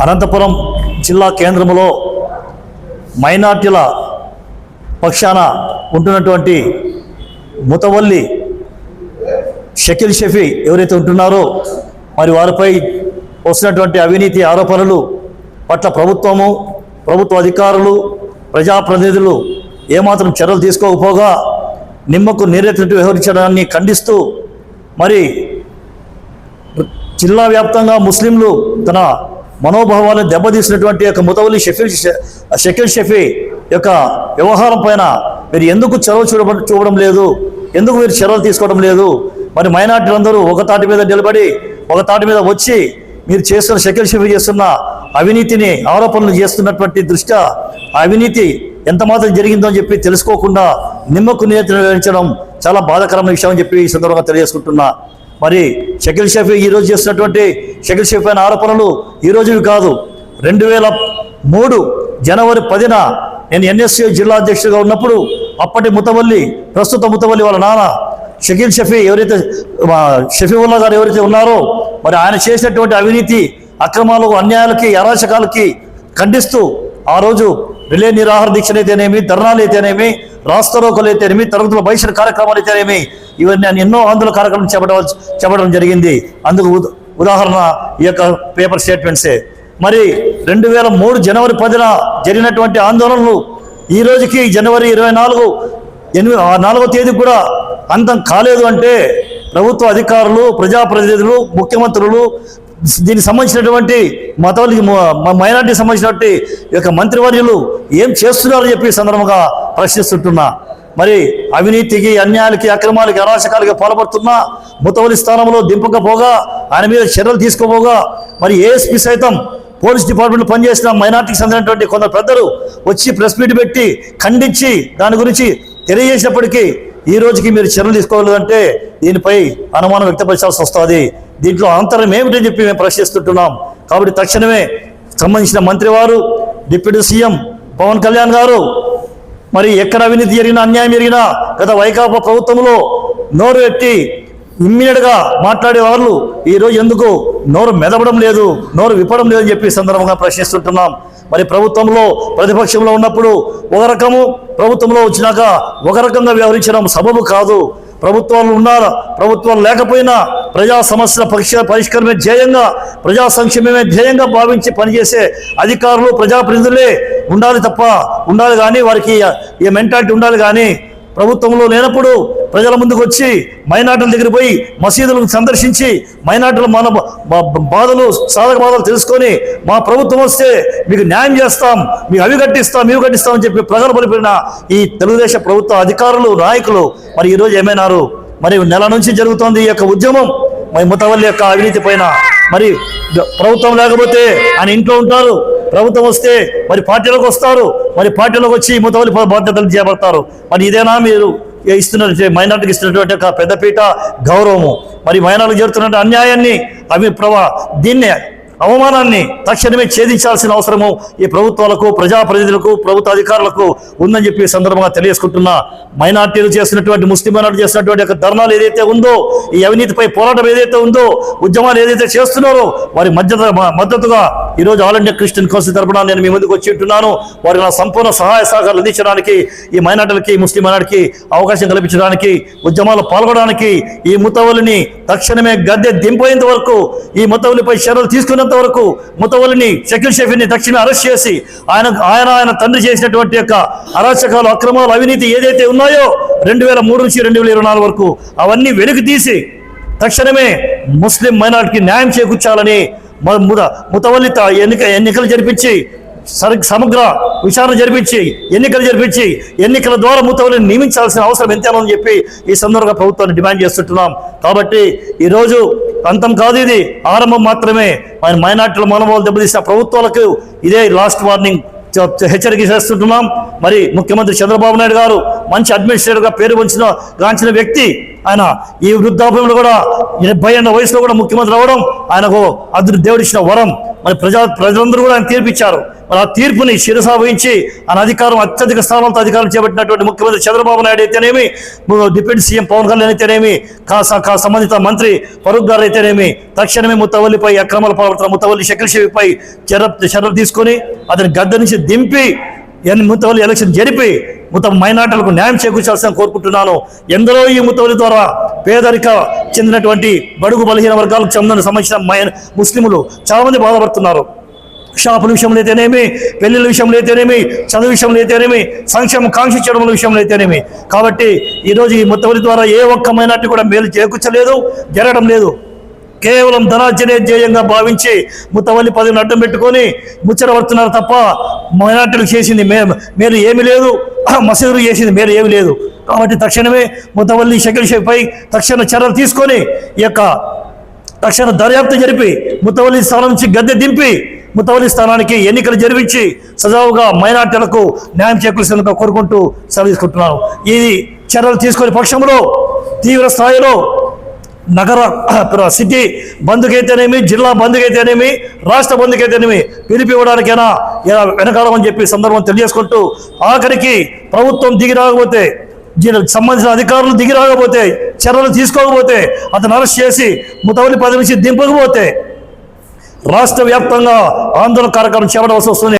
అనంతపురం జిల్లా కేంద్రంలో మైనార్టీల పక్షాన ఉంటున్నటువంటి ముతవల్లి షకీల్ షఫీ ఎవరైతే ఉంటున్నారో మరి వారిపై వస్తున్నటువంటి అవినీతి ఆరోపణలు పట్ల ప్రభుత్వము ప్రభుత్వ అధికారులు ప్రజాప్రతినిధులు ఏమాత్రం చర్యలు తీసుకోకపోగా నిమ్మకు నీరెత్తినట్టు వ్యవహరించడాన్ని ఖండిస్తూ మరి జిల్లా వ్యాప్తంగా ముస్లింలు తన మనోభావాలను దెబ్బతీసినటువంటి యొక్క ముతవలి షఫీ షకీల్ షఫీ యొక్క వ్యవహారం పైన మీరు ఎందుకు చొరవ చూడ చూడడం లేదు? ఎందుకు మీరు చర్యలు తీసుకోవడం లేదు? మరి మైనార్టీలందరూ ఒక తాటి మీద నిలబడి ఒక తాటి మీద వచ్చి మీరు చేస్తున్న షకీల్ షఫీ చేస్తున్న అవినీతిని ఆరోపణలు చేస్తున్నటువంటి దృష్ట్యా ఆ అవినీతి ఎంత మాత్రం జరిగిందో అని చెప్పి తెలుసుకోకుండా నిమ్మకు నియంత్రించడం చాలా బాధాకరమైన విషయం అని చెప్పి ఈ సందర్భంగా తెలియజేసుకుంటున్నా. మరి షకిల్ షఫీ ఈరోజు చేస్తున్నటువంటి షకిల్ షఫీ అయిన ఆరోపణలు ఈ రోజువి కాదు. రెండు వేల మూడు జనవరి పదిన నేను ఎన్ఎస్యూ జిల్లా అధ్యక్షుడిగా ఉన్నప్పుడు అప్పటి ముతవల్లి ప్రస్తుత ముతవల్లి వాళ్ళ నాన్న షకీల్ షఫీ ఎవరైతే షఫీవుల్లా గారు ఎవరైతే ఉన్నారో మరి ఆయన చేసినటువంటి అవినీతి అక్రమాలు అన్యాయాలకి అరాచకాలకి ఖండిస్తూ ఆ రోజు రిలే నిరాహార దీక్షలు అయితేనేమి ధర్నాలు అయితేనేమి రాస్తారోకలు అయితేనేమి తరగతుల బహిష్కరణ కార్యక్రమాలు అయితేనేమి ఇవన్నీ నేను ఎన్నో ఆందోళన కార్యక్రమం చెప్పడం చెప్పడం జరిగింది. అందుకు ఉదాహరణ ఈ యొక్క పేపర్ స్టేట్మెంట్సే. మరి రెండు వేల మూడు జనవరి పదిన జరిగినటువంటి ఆందోళనలు ఈ రోజుకి జనవరి ఇరవై నాలుగు ఎనిమిది ఆ నాలుగో తేదీ కూడా అంతం కాలేదు అంటే ప్రభుత్వ అధికారులు ప్రజాప్రతినిధులు ముఖ్యమంత్రులు దీనికి సంబంధించినటువంటి మతాలకి మైనార్టీకి సంబంధించినటువంటి ఈ యొక్క మంత్రివర్యులు ఏం చేస్తున్నారని చెప్పి ఈ సందర్భంగా ప్రశ్నిస్తుంటున్నా. మరి అవినీతికి అన్యాయాలకి అక్రమాలకి అరాచకాలకి పాల్పడుతున్నా ముతవలి స్థానంలో దింపకపోగా ఆయన మీద చర్యలు తీసుకోపోగా మరి ఏఎస్పీ సైతం పోలీస్ డిపార్ట్మెంట్లో పనిచేసిన మైనార్టీకి చెందినటువంటి కొందరు పెద్దలు వచ్చి ప్రెస్ మీట్ పెట్టి ఖండించి దాని గురించి తెలియజేసినప్పటికీ ఈ రోజుకి మీరు చర్యలు తీసుకోలేదంటే దీనిపై అనుమానం వ్యక్తపరచాల్సి వస్తుంది. దీంట్లో అంతరం ఏమిటని చెప్పి మేము ప్రశ్నిస్తుంటున్నాం. కాబట్టి తక్షణమే సంబంధించిన మంత్రివారు డిప్యూటీ సీఎం పవన్ కళ్యాణ్ గారు మరి ఎక్కడ అవినీతి జరిగినా అన్యాయం జరిగినా గత వైకాపా ప్రభుత్వంలో నోరు ఎట్టి ఇమ్మీడియట్గా మాట్లాడే వాళ్ళు ఈ రోజు ఎందుకు నోరు మెదపడం లేదు నోరు విప్పడం లేదని చెప్పి సందర్భంగా ప్రశ్నిస్తుంటున్నాం. మరి ప్రభుత్వంలో ప్రతిపక్షంలో ఉన్నప్పుడు ఒక రకము ప్రభుత్వంలో వచ్చినాక ఒక రకంగా వ్యవహరించడం సబబు కాదు. ప్రభుత్వాలు ఉన్నారు? ప్రభుత్వాలు లేకపోయినా ప్రజా సమస్యల పరీక్ష పరిష్కారమే ధ్యేయంగా ప్రజా సంక్షేమమే ధ్యేయంగా భావించి పనిచేసే అధికారులు ప్రజాప్రతినిధులే ఉండాలి తప్ప ఉండాలి కానీ వారికి ఈ మెంటాలిటీ ఉండాలి కానీ ప్రభుత్వంలో లేనప్పుడు ప్రజల ముందుకు వచ్చి మైనార్టీల దగ్గర పోయి మసీదులను సందర్శించి మైనార్టీల మన బాధలు సాధక బాధలు తెలుసుకొని మా ప్రభుత్వం వస్తే మీకు న్యాయం చేస్తాం మీకు అవి కట్టిస్తాం ఇవి కట్టిస్తామని చెప్పి ప్రజలు పలిపిన ఈ తెలుగుదేశం ప్రభుత్వ అధికారులు నాయకులు మరి ఈరోజు ఏమైనారు? మరి నెల నుంచి జరుగుతోంది ఈ యొక్క ఉద్యమం. మరి ముతవల్లి యొక్క అవినీతి పైన మరి ప్రభుత్వం లేకపోతే ఆయన ఇంట్లో ఉంటారు. ప్రభుత్వం వస్తే మరి పార్టీలోకి వస్తారు. మరి పార్టీలోకి వచ్చి ముతవల్లి బాధ్యతలు చేపడతారు మరి ఇదేనా మీరు ఇస్తున్న మైనార్టీకి ఇస్తున్నటువంటి ఒక పెద్దపీట గౌరవము. మరి మైనార్టీకి జరుగుతున్న అన్యాయాన్ని అవి ప్రభా దీన్నే అవమానాన్ని తక్షణమే ఛేదించాల్సిన అవసరము ఈ ప్రభుత్వాలకు ప్రజాప్రతినిధులకు ప్రభుత్వ అధికారులకు ఉందని చెప్పి సందర్భంగా తెలియజేసుకుంటున్నా మైనార్టీలు చేసినటువంటి ముస్లిం మైనార్టీ చేసినటువంటి యొక్క ధర్నాలు ఏదైతే ఉందో ఈ అవినీతిపై పోరాటం ఏదైతే ఉందో ఉద్యమాలు ఏదైతే చేస్తున్నారో వారి మద్దతు మద్దతుగా ఈరోజు ఆల్ ఇండియా క్రిస్టియన్ కౌన్సిల్ తరపున నేను మీ ముందుకు వచ్చి ఉంటున్నాను. వారికి నా సంపూర్ణ సహాయ సహకారాలు అందించడానికి ఈ మైనార్టీలకి ముస్లిం మైనార్టీకి అవకాశం కల్పించడానికి ఉద్యమాల్లో పాల్గొనడానికి ఈ ముతవలిని తక్షణమే గద్దె దింపేంత వరకు ఈ ముతవలిపై చర్యలు తీసుకునేంత వరకు ముతవలిని షకీల్ షఫీని తక్షణమే అరెస్ట్ చేసి ఆయన ఆయన ఆయన తండ్రి చేసినటువంటి యొక్క అరాచకాలు అక్రమాలు అవినీతి ఏదైతే ఉన్నాయో రెండు వేల మూడు నుంచి రెండు వేల ఇరవై నాలుగు వరకు అవన్నీ వెలికి తీసి తక్షణమే ముస్లిం మైనార్టీకి న్యాయం చేకూర్చాలని ముతవల్లి త- ఎన్నిక ఎన్నికలు జరిపించి సరి సమగ్ర విచారణ జరిపించి ఎన్నికలు జరిపించి ఎన్నికల ద్వారా ముతవల్లిని నియమించాల్సిన అవసరం ఎంతేనని చెప్పి ఈ సందర్భంగా ప్రభుత్వాన్ని డిమాండ్ చేస్తుంటున్నాం. కాబట్టి ఈరోజు అంతం కాదు ఇది ఆరంభం మాత్రమే. ఆయన మైనార్టీల మనోభావాలు దెబ్బతీసిన ప్రభుత్వాలకు ఇదే లాస్ట్ వార్నింగ్ హెచ్చరిక చేస్తుంటున్నాం. మరి ముఖ్యమంత్రి చంద్రబాబు నాయుడు గారు మంచి అడ్మినిస్ట్రేటర్గా పేరు వంచిన గాంచిన వ్యక్తి ఆయన ఈ వృద్ధాప్యంలో కూడా డెబ్బై ఏళ్ళ వయసులో కూడా ముఖ్యమంత్రి అవ్వడం ఆయనకు అదృ దేవుడిచ్చిన వరం. మరి ప్రజా ప్రజలందరూ కూడా ఆయన తీర్పిచ్చారు. మరి ఆ తీర్పుని శిరస వహించి ఆయన అధికారం అత్యధిక స్థానంతో అధికారం చేపట్టినటువంటి ముఖ్యమంత్రి చంద్రబాబు నాయుడు అయితేనేమి డిప్యూటీ సీఎం పవన్ కళ్యాణ్ అయితేనేమి కా కా సంబంధిత మంత్రి ఫరూక్ గారు అయితేనేమి తక్షణమే ముత్తవల్లిపై అక్రమాల పాల్పడుతున్న ముత్తవల్లి శకల్ షేవిపై చర్య చర్యలు తీసుకొని అతని గద్ద నుంచి దింపి ఎన్ని ముత్తవల్లి ఎలక్షన్ జరిపి ముత మైనార్టీలకు న్యాయం చేకూర్చాల్సిన కోరుకుంటున్నాను. ఎందరో ఈ ముత్తవల్లి ద్వారా పేదరిక చెందినటువంటి బడుగు బలహీన వర్గాలకు చెందిన సంబంధించిన మై ముస్లింలు చాలామంది బాధపడుతున్నారు. షాపుల విషయంలో అయితేనేమి పెళ్ళిళ్ళ విషయంలో అయితేనేమి చదువు విషయంలో అయితేనేమి సంక్షేమం కాంక్షించడం విషయంలో అయితేనేమి. కాబట్టి ఈరోజు ఈ ముత్తవల్లి ద్వారా ఏ ఒక్క మైనార్టీ కూడా మేలు చేకూర్చలేదు జరగడం లేదు. కేవలం ధనార్జనే ధ్యేయంగా భావించి ముత్తవల్లి పదవిని అడ్డం పెట్టుకొని ముచ్చటపడుతున్నారు తప్ప మైనార్టీలు చేసింది మే మేలు ఏమీ లేదు. మసీదులు చేసింది మేలు ఏమీ లేదు. కాబట్టి తక్షణమే ముత్తవల్లి షకిల్ పై తక్షణ చర్యలు తీసుకొని ఈ యొక్క తక్షణ దర్యాప్తు జరిపి ముత్తవల్లి స్థానం నుంచి గద్దె దింపి ముత్తవల్లి స్థానానికి ఎన్నికలు జరిపించి సజావుగా మైనార్టీలకు న్యాయం చేకూర్చేందుకు కోరుకుంటూ సెలవు తీసుకుంటున్నాను. ఇది చర్యలు తీసుకునే పక్షంలో తీవ్ర స్థాయిలో నగర సిటీ బంధుకైతేనేమి జిల్లా బంధుకైతేనేమి రాష్ట్ర బంధుకైతేనేమి పిలిపివ్వడానికైనా ఇలా వెనకాలమని చెప్పి సందర్భం తెలియజేసుకుంటూ ఆఖరికి ప్రభుత్వం దిగి రాకపోతే దీనికి సంబంధించిన అధికారులు దిగి రాకపోతే చర్యలు తీసుకోకపోతే అతను అరెస్ట్ చేసి ముతవలి పదవి నుంచి దింపకపోతే రాష్ట్ర వ్యాప్తంగా ఆందోళన కార్యక్రమం చేపట్టవలసి వస్తుంది.